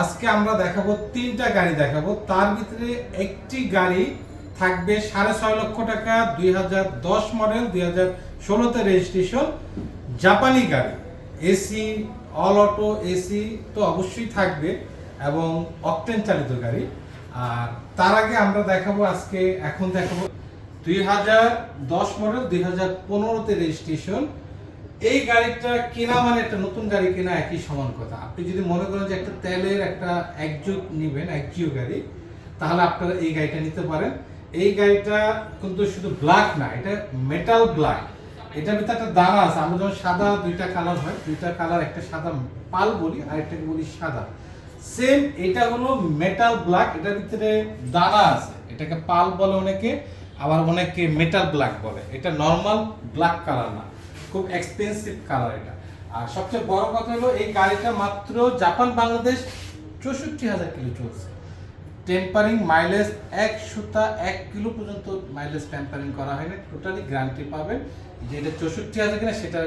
আজকে আমরা দেখাবো তিনটা গাড়ি দেখাবো। তার ভিতরে একটি গাড়ি থাকবে সাড়ে ছয় লক্ষ টাকা, দুই হাজার দশ মডেল দুই হাজার ষোলোতে রেজিস্ট্রেশন জাপানি গাড়ি, এসি অল অটো এসি তো অবশ্যই থাকবে এবং অকটেন চালিত গাড়ি। আর তার আগে আমরা দেখাবো আজকে, এখন দেখাবো দুই হাজার দশ মডেল দুই হাজার পনেরোতে রেজিস্ট্রেশন এই গাড়িটা কেনা মানে একটা নতুন গাড়ি কেনা একই সমান কথা। আপনি যদি মনে করেন যে একটা তেলের একটা একযুগ নেবেন একজিও গাড়ি, তাহলে আপনারা এই গাড়িটা নিতে পারেন। এই গাড়িটা কিন্তু শুধু ব্ল্যাক না, এটা মেটাল ব্ল্যাক এটার ভিতরে একটা দানা আছে, আমরা যেমন সাদা দুইটা কালার হয়, দুইটা কালার একটা সাদা পাল বলি, আর একটাকে বলি সাদা। সেম এটা হলো মেটাল ব্ল্যাক এটার ভিতরে দানা আছে। এটাকে পাল বলে অনেকে, আবার অনেকে মেটাল ব্ল্যাক বলে। এটা নর্মাল ব্ল্যাক কালার না। খুব এক্সপেন্সিভ কালার এটা। আর সবচেয়ে বড় কথা হলো, এই গাড়িটা মাত্র জাপান, বাংলাদেশ চৌষট্টি হাজার কিলো চলছে। টেম্পারিং মাইলেজ এক সুতা এক কিলো পর্যন্ত মাইলেজ টেম্পারিং করা হয়নি টোটালি গ্যারান্টি পাবেন। যে এটা চৌষট্টি হাজার কিনা সেটা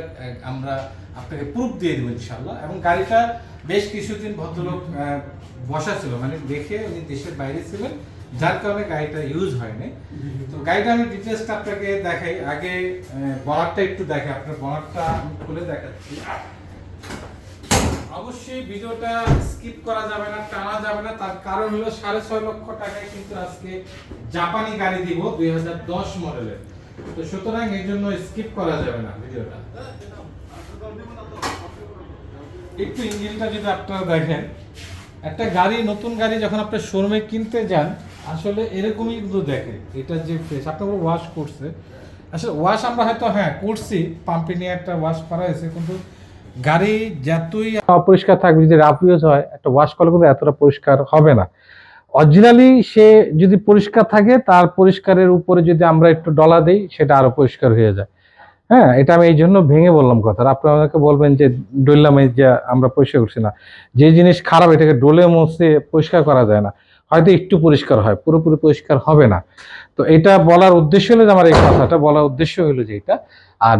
আমরা আপনাকে প্রুফ দিয়ে দেবো ইনশাল্লাহ এবং গাড়িটা বেশ কিছুদিন ভদ্রলোক বসা ছিল মানে দেখে উনি দেশের বাইরে ছিলেন। যার কারণে গাড়িটা ইউজ হয়নি। তো গাড়িটা আমি ডিটেলসটা আপনাকে দেখাই। আগে বনারটা একটু দেখে, আপনার বনারটা আমি খুলে দেখাচ্ছি। অবশ্যই ভিডিওটা স্কিপ করা যাবে না, টানা যাবে না। তার কারণ হলো সাড়ে ছয় লক্ষ টাকায় কিন্তু আজকে জাপানি গাড়ি দিব দুই হাজার দশ মডেলের। তো সুতরাং এই জন্য স্কিপ করা যাবে না ভিডিওটা। একটু ইঞ্জিনটা যদি আপনারা দেখেন। একটা গাড়ি, নতুন গাড়ি যখন আপনি শোরুমে কিনতে যান আসলে এরকমই কিন্তু দেখে এটা যে ফ্রেশ আপনাকে ওয়াশ করছে। আসলে ওয়াশ আমরা হয়তো হ্যাঁ করছি পাম্পে নিয়ে একটা ওয়াশ করা হয়েছে, কিন্তু গাড়ি যতই অপরিষ্কার থাকবে, যদি রাফ ইউজ হয়, একটা ওয়াশ করলে কিন্তু এতটা পরিষ্কার হবে না। অরিজিনালি সে যদি পরিষ্কার থাকে, তার পরিষ্কারের উপরে যদি আমরা একটু ডলা দিই, সেটা আরও পরিষ্কার হয়ে যায়। হ্যাঁ এটা আমি এই জন্য ভেঙে বললাম কথা। আপনারা আমাকে বলবেন যে ডললাম এই যে আমরা পরিষ্কার করছি না। যে জিনিস খারাপ, এটাকে ডলে মুছে পরিষ্কার করা যায় না। হয়তো একটু পরিষ্কার হয়, পুরোপুরি পরিষ্কার হবে না। তো এটা বলার উদ্দেশ্য হলো যে আমার এই কথাটা বলার উদ্দেশ্য হলো যে এটা। আর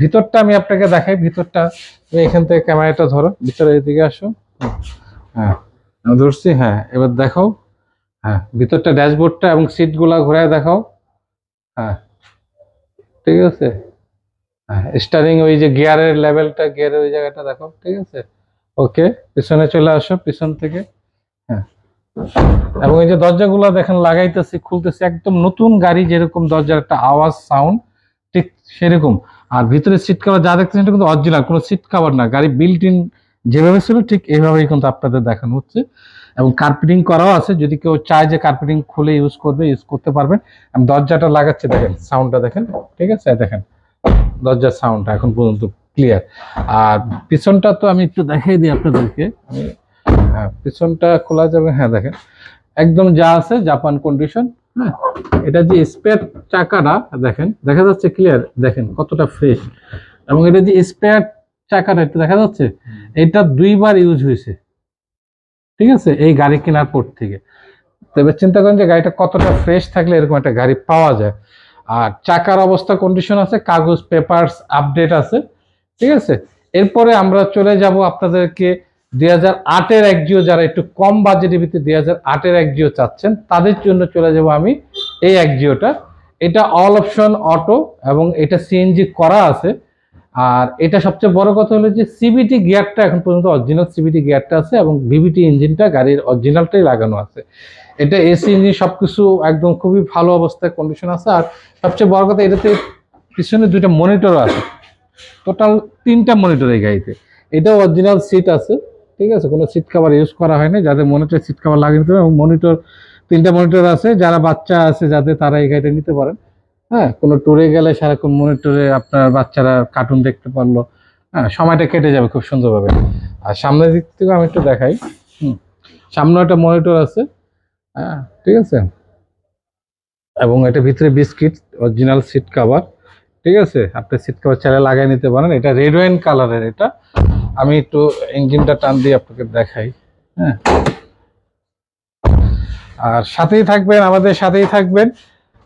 ভিতরটা আমি আপনাকে দেখাই, ভিতরটা। তুমি এখান থেকে ক্যামেরাটা ধরো, ভিতরে এদিকে আসো। হ্যাঁ ধরছি হ্যাঁ এবার দেখাও। হ্যাঁ ভিতরটা ড্যাশবোর্ডটা এবং সিটগুলা ঘুরায় দেখাও। হ্যাঁ ঠিক আছে? হ্যাঁ স্টারিং ওই যে গিয়ারের লেভেলটা গিয়ারের ওই জায়গাটা দেখো ঠিক আছে? ওকে পিছনে চলে আসো, পিছন থেকে। হ্যাঁ এবং এই যে দরজাগুলো দেখেন, লাগাইতেছি, খুলতেছি, একদম নতুন গাড়ি যেরকম দরজার একটা আওয়াজ সাউন্ড ঠিক সেরকম। আর ভিতরে সিট কভার যা দেখতেছেন কিন্তু অরিজিনাল কোনো সিট কভার না। গাড়ি বিল্ট ইন যেভাবে ছিল, ঠিক এইভাবেই কিন্তু আপনাদের দেখানো হচ্ছে। এবং কার্পেটিং করাও আছে, যদি কেউ চায় যে কার্পেটিং খুলে ইউজ করবে ইউজ করতে পারবেন। আমি দরজাটা লাগাচ্ছি, দেখেন সাউন্ডটা দেখেন, ঠিক আছে দেখেন, দরজার সাউন্ডটা এখন পর্যন্ত ক্লিয়ার আর পিছনটা তো আমি একটু দেখাই দিই আপনাদেরকে। আমি হ্যাঁ পিছনটা খোলা যাবে হ্যাঁ দেখেন। একদম যা আছে জাপান কন্ডিশন হ্যাঁ। এটা যে স্পেয়ার চাকাটা, দেখেন, দেখা যাচ্ছে ক্লিয়ার দেখেন কতটা ফ্রেশ এবং এটা যে স্পেয়ার চাকাটা, এটা দেখা যাচ্ছে? এটা দুইবার ইউজ হয়েছে। ঠিক আছে? এই গাড়ি কেনার পর থেকে। তবে চিন্তা করেন যে গাড়িটা কতটা ফ্রেশ থাকলে এরকম একটা গাড়ি পাওয়া যায়। আর চাকার অবস্থা কন্ডিশন আছে, কাগজ পেপারস আপডেট আছে। ঠিক আছে? এরপরে আমরা চলে যাব আপনাদেরকে দুই হাজার আটের একজিও যারা একটু কম বাজেটের ভিতরে দুই হাজার আটের একজিও চাচ্ছেন, তাদের জন্য চলে যাব আমি এই একজিওটা এটা অল অপশন অটো এবং এটা সিএনজি করা আছে। আর এটা সবচেয়ে বড় কথা হলো যে সিবিটি গিয়ারটা এখন পর্যন্ত অরিজিনাল সিবিটি গিয়ারটা আছে এবং ভিভিটি ইঞ্জিনটা গাড়ির অরিজিনালটাই লাগানো আছে। এটা এসি ইঞ্জিন সবকিছু একদম খুবই ভালো অবস্থায় কন্ডিশন আছে। আর সবচেয়ে বড় কথা এটাতে পিছনে দুইটা মনিটরও আছে। টোটাল তিনটা মনিটর এই গাড়িতে। এটাও অরিজিনাল সিট আছে। ঠিক আছে, কোনো সিট কভার ইউজ করা হয়নি, যাদের মনিটর সিট কভার লাগিয়ে নিতে এবং মনিটর তিনটা মনিটর আছে, যারা বাচ্চা আছে যাদের তারা এই গাড়িটা নিতে পারেন। হ্যাঁ কোনো ট্যুরে গেলে সারাক্ষণ মনিটরে আপনার বাচ্চারা কার্টুন দেখতে পারল। হ্যাঁ সময়টা কেটে যাবে খুব সুন্দরভাবে। আর সামনের দিক থেকে আমি একটু দেখাই। হুম সামনে একটা মনিটর আছে। হ্যাঁ ঠিক আছে। এবং এটা ভিতরে বিস্কিট অরিজিনাল সিট কভার ঠিক আছে, আপনি সিট কভার চাইলে লাগিয়ে নিতে পারেন। এটা রেড ওয়াইন কালারের এটা। আমি একটু ইঞ্জিনটা টান দিয়ে আপনাকে দেখাই হ্যাঁ। আর সাথেই থাকবেন, আমাদের সাথেই থাকবেন।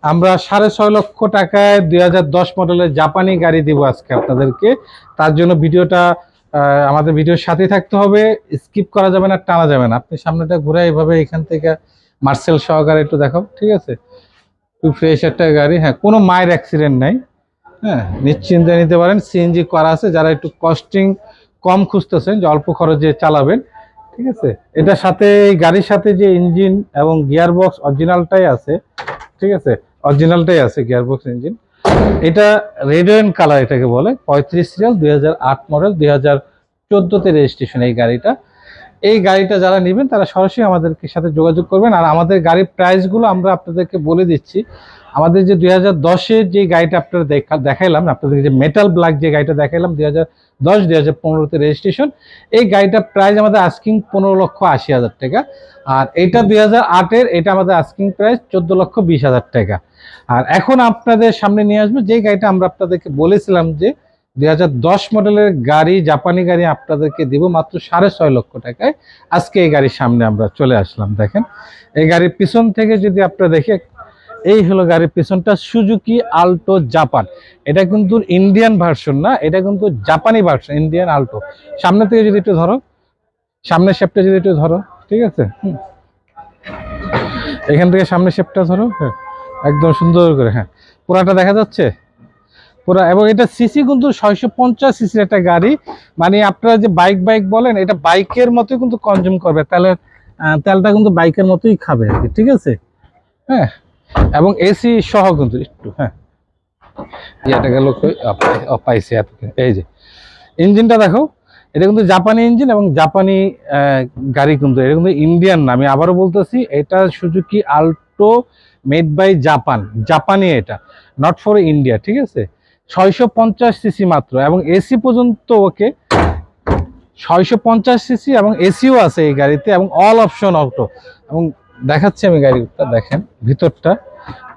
আমরা সাড়ে ছয় লক্ষ টাকায় দুই দশ মডেলের জাপানি গাড়ি দিব আজকে আপনাদেরকে। তার জন্য ভিডিওটা আমাদের ভিডিওর সাথেই থাকতে হবে। স্কিপ করা যাবে না, টানা যাবে না। আপনি সামনেটা ঘুরে এভাবে এখান থেকে মার্সেল সহকারে একটু দেখাও, ঠিক আছে? খুব ফ্রেশ একটা গাড়ি হ্যাঁ কোনো মায়ের অ্যাক্সিডেন্ট নাই হ্যাঁ। নিশ্চিন্তে নিতে পারেন সিএনজি করা আছে, যারা একটু কস্টিং কম খুঁজতেছেন যে অল্প খরচে চালাবেন, ঠিক আছে? এটার সাথে গাড়ির সাথে যে ইঞ্জিন এবং গিয়ার বক্স অরিজিনালটাই আছে, ঠিক আছে? অরিজিনালটাই আছে গিয়ার বক্স ইঞ্জিন। এটা রেড অ্যান্ড কালার এটাকে বলে, পঁয়ত্রিশ সিরিয়াল দুই হাজার আট মডেল দুই হাজার চোদ্দোতে রেজিস্ট্রেশন এই গাড়িটা। এই গাড়িটা যারা নেবেন, তারা সরাসরি আমাদেরকে সাথে যোগাযোগ করবেন। আর আমাদের গাড়ির প্রাইসগুলো আমরা আপনাদেরকে বলে দিচ্ছি। আমাদের যে দুই হাজার দশের যে গাড়িটা আপনারা দেখা, দেখাইলাম, আপনাদেরকে যে মেটাল ব্ল্যাক যে গাড়িটা দেখাইলাম, দুই হাজার দশ, দুই হাজার পনেরোতে রেজিস্ট্রেশন এই গাড়িটার প্রাইস আমাদের আস্কিং পনেরো লক্ষ আশি হাজার টাকা। আর এটা দুই হাজার আটের, এটা আমাদের আস্কিং প্রাইস চোদ্দ লক্ষ বিশ হাজার টাকা। আর এখন আপনাদের সামনে নিয়ে আসব, যে গাড়িটা আমরা আপনাদেরকে বলেছিলাম যে দুই হাজার দশ মডেলের গাড়ি, জাপানি গাড়ি আপনাদেরকে দিব মাত্র সাড়ে ছয় লক্ষ টাকায়। আজকে এই গাড়ির সামনে আমরা চলে আসলাম, দেখেন। এই গাড়ির পিছন থেকে যদি আপনারা দেখে, এই হলো গাড়ির পিছনটা সুজুকি আল্টো জাপান। এটা কিন্তু ইন্ডিয়ান ভার্সন না, এটা কিন্তু জাপানি ভার্সন, ইন্ডিয়ান আল্টো। সামনে থেকে যদি একটু ধরো, সামনের শেপটা যদি একটু ধরো, ঠিক আছে। এখান থেকে সামনের শেপটা ধরো হ্যাঁ একদম সুন্দর করে হ্যাঁ। পুরাটা দেখা যাচ্ছে? পুরা এবং এটা সিসি কিন্তু ছয়শো পঞ্চাশ সিসির একটা গাড়ি। মানে আপনারা যে বাইক বাইক বলেন এটা বাইকের মতোই কিন্তু কনজিউম করবে। তাহলে তেলটা কিন্তু বাইকের মতোই খাবে আর কি ঠিক আছে? হ্যাঁ এবং এসি সহ কিন্তু একটু হ্যাঁ। এটা গেল কই? আ, পাই- ও, এই যে। ইঞ্জিনটা দেখো এটা কিন্তু জাপানি ইঞ্জিন এবং জাপানি গাড়ি কিন্তু এটা কিন্তু ইন্ডিয়ান না। আমি আবারও বলতেছি এটা Suzuki Alto made by Japan জাপানি এটা নট ফর ইন্ডিয়া ঠিক আছে? ছয়শো পঞ্চাশ সিসি মাত্র, এবং এসি পর্যন্ত ওকে ছয়শো পঞ্চাশ সিসি এবং এসিও আছে এই গাড়িতে, এবং অল অপশন অটো এবং দেখাচ্ছি আমি গাড়িটা, দেখেন, ভিতরটা।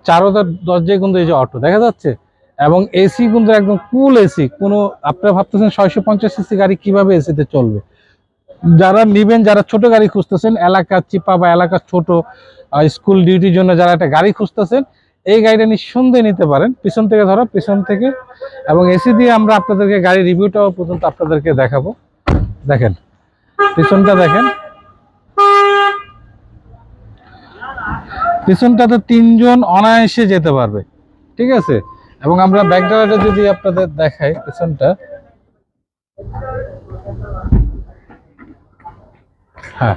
চারোটা দরজায় কিন্তু এই যে অটো দেখা যাচ্ছে? এবং এসি কিন্তু একদম কুল এসি কোনো, আপনারা ভাবতেছেন ছয়শো পঞ্চাশ সিসি গাড়ি কীভাবে এসিতে চলবে? যারা নিবেন, যারা ছোট গাড়ি খুঁজতেছেন, এলাকা চিপা বা এলাকা ছোট স্কুল ডিউটির জন্য যারা একটা গাড়ি খুঁজতেছেন এই গাড়িটা নিঃসন্দেহে নিতে পারেন। পিছন থেকে ধরো, পিছন থেকে। এবং এসি দিয়ে আমরা আপনাদেরকে গাড়ি রিভিউটাও পর্যন্ত আপনাদেরকে দেখাবো। দেখেন, পিছনটা দেখেন। পিছনটাতে তিনজন অনায়াসে যেতে পারবে। ঠিক আছে? এবং আমরা ব্যাকগ্রাউন্ডে যদি আপনাদের দেখাই পিছনটা। হ্যাঁ।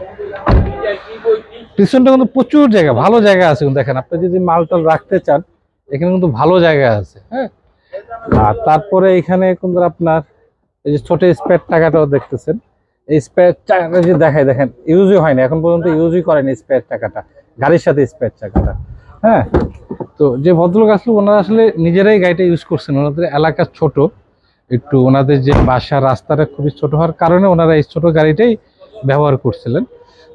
পিছনটা কিন্তু প্রচুর জায়গা, ভালো জায়গা আছে কিন্তু দেখেন। আপনি যদি মালটাল রাখতে চান, এখানে কিন্তু ভালো জায়গা আছে হ্যাঁ? আর তারপরে এখানে কিন্তু আপনার এই যে ছোট স্পেয়ার টাকাটাও দেখতেছেন। এই স্পেয়ার টাকাটা যে দেখায় দেখেন ইউজই হয়নি, এখন পর্যন্ত ইউজই করেনি স্পেয়ার টাকাটা, গাড়ির সাথে স্পেয়ার টাকাটা হ্যাঁ? তো যে ভদ্রলোক আসলো, ওনারা আসলে নিজেরাই গাড়িটা ইউজ করছেন, ওনাদের এলাকা ছোট, একটু ওনাদের যে বাসা, রাস্তাটা খুবই ছোট হওয়ার কারণে ওনারা এই ছোট গাড়িটাই ব্যবহার করছিলেন।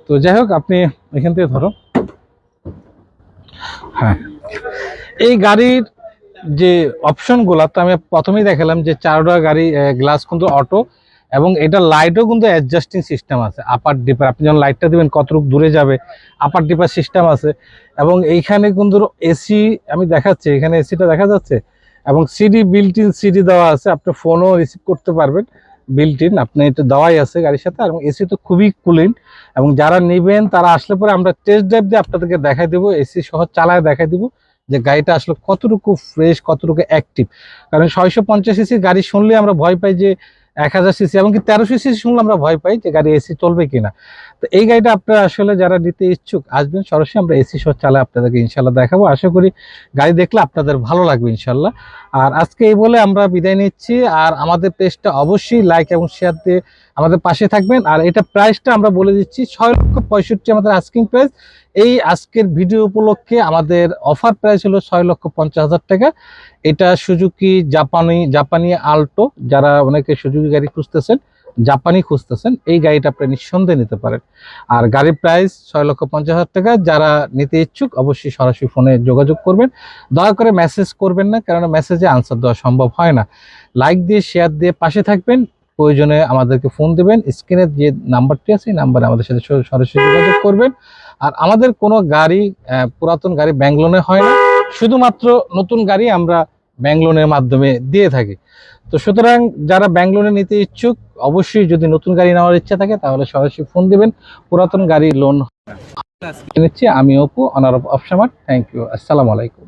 তো যাই হোক, আপনি এখান থেকে ধরো। হ্যাঁ। এই গাড়ির যে অপশনগুলো তো আমি প্রথমেই দেখালাম যে চারোটা গাড়ি গ্লাস কিন্তু অটো এবং এটা লাইটও কিন্তু অ্যাডজাস্টিং সিস্টেম আছে। আপার ডিপার আপনি যখন লাইটটা দিবেন কতটুক দূরে যাবে আপার ডিপার সিস্টেম আছে এবং এইখানে কিন্তু এসি আমি দেখাচ্ছি এখানে এসিটা দেখা যাচ্ছে এবং সিডি বিল্ট ইন সিডি দেওয়া আছে আপনি ফোনও রিসিভ করতে পারবেন। বিল্ট ইন আপনি এটা দেওয়াই আছে গাড়ির সাথে এবং এসি তো খুবই কুলিন এবং যারা নেবেন, তারা আসলে পরে আমরা টেস্ট ড্রাইভ দিয়ে আপনাদেরকে দেখাই দেবো, এসি সহ চালায় দেখাই দেবো যে গাড়িটা আসলে কতটুকু ফ্রেশ কতটুকু অ্যাক্টিভ কারণ ছয়শো পঞ্চাশ এসি গাড়ি শুনলে আমরা ভয় পাই যে এক হাজার সিসি এমনকি তেরোশো সিসি শুনলে আমরা ভয় পাই যে গাড়ি এসি চলবে কিনা। তো এই গাড়িটা আপনারা আসলে যারা নিতে ইচ্ছুক, আসবেন, সরাসরি আমরা এসি সহ চালা আপনাদেরকে ইনশাল্লাহ দেখাবো। আশা করি গাড়ি দেখলে আপনাদের ভালো লাগবে ইনশাল্লাহ আর আজকে এই বলে আমরা বিদায় নিচ্ছি। আর আমাদের পেজটা অবশ্যই লাইক এবং শেয়ার দিয়ে আমাদের পাশে থাকবেন। আর এটা প্রাইসটা আমরা বলে দিচ্ছি, ছয় লক্ষ পঁয়ষট্টি আমাদের আস্কিং প্রাইস এই আজকের ভিডিও উপলক্ষে আমাদের অফার প্রাইস হলো ছয় লক্ষ পঞ্চাশ হাজার টাকা। এটা সুজুকি জাপানি জাপানি আল্টো যারা অনেকে সুজুকি গাড়ি খুঁজতেছেন জাপানি খুঁজতেছেন, এই গাড়িটা আপনি নিঃসন্দেহে নিতে পারেন। আর গাড়ির প্রাইস ছয় লক্ষ পঞ্চাশ হাজার টাকা। যারা নিতে ইচ্ছুক অবশ্যই সরাসরি ফোনে যোগাযোগ করবেন। দয়া করে মেসেজ করবেন না, কেননা মেসেজে আনসার দেওয়া সম্ভব হয় না। লাইক দিয়ে শেয়ার দিয়ে পাশে থাকবেন। প্রয়োজনে আমাদেরকে ফোন দেবেন স্ক্রিনের যে নাম্বারটি আছে এই নাম্বারে আমাদের সাথে সর- সরাসরি যোগাযোগ করবেন। আর আমাদের কোনো গাড়ি পুরাতন গাড়ি ব্যাঙ্গলোনে হয় না শুধুমাত্র নতুন গাড়ি আমরা ব্যাংক লোনের মাধ্যমে দিয়ে থাকি। তো সুতরাং যারা ব্যাংক লোনে নিতে ইচ্ছুক অবশ্যই যদি নতুন গাড়ি নেওয়ার ইচ্ছা থাকে তাহলে সরাসরি ফোন দিবেন। পুরাতন গাড়ি লোন নিচ্ছি আমি অপু অনার অফ অফ থ্যাংক ইউ আসসালামু আলাইকুম।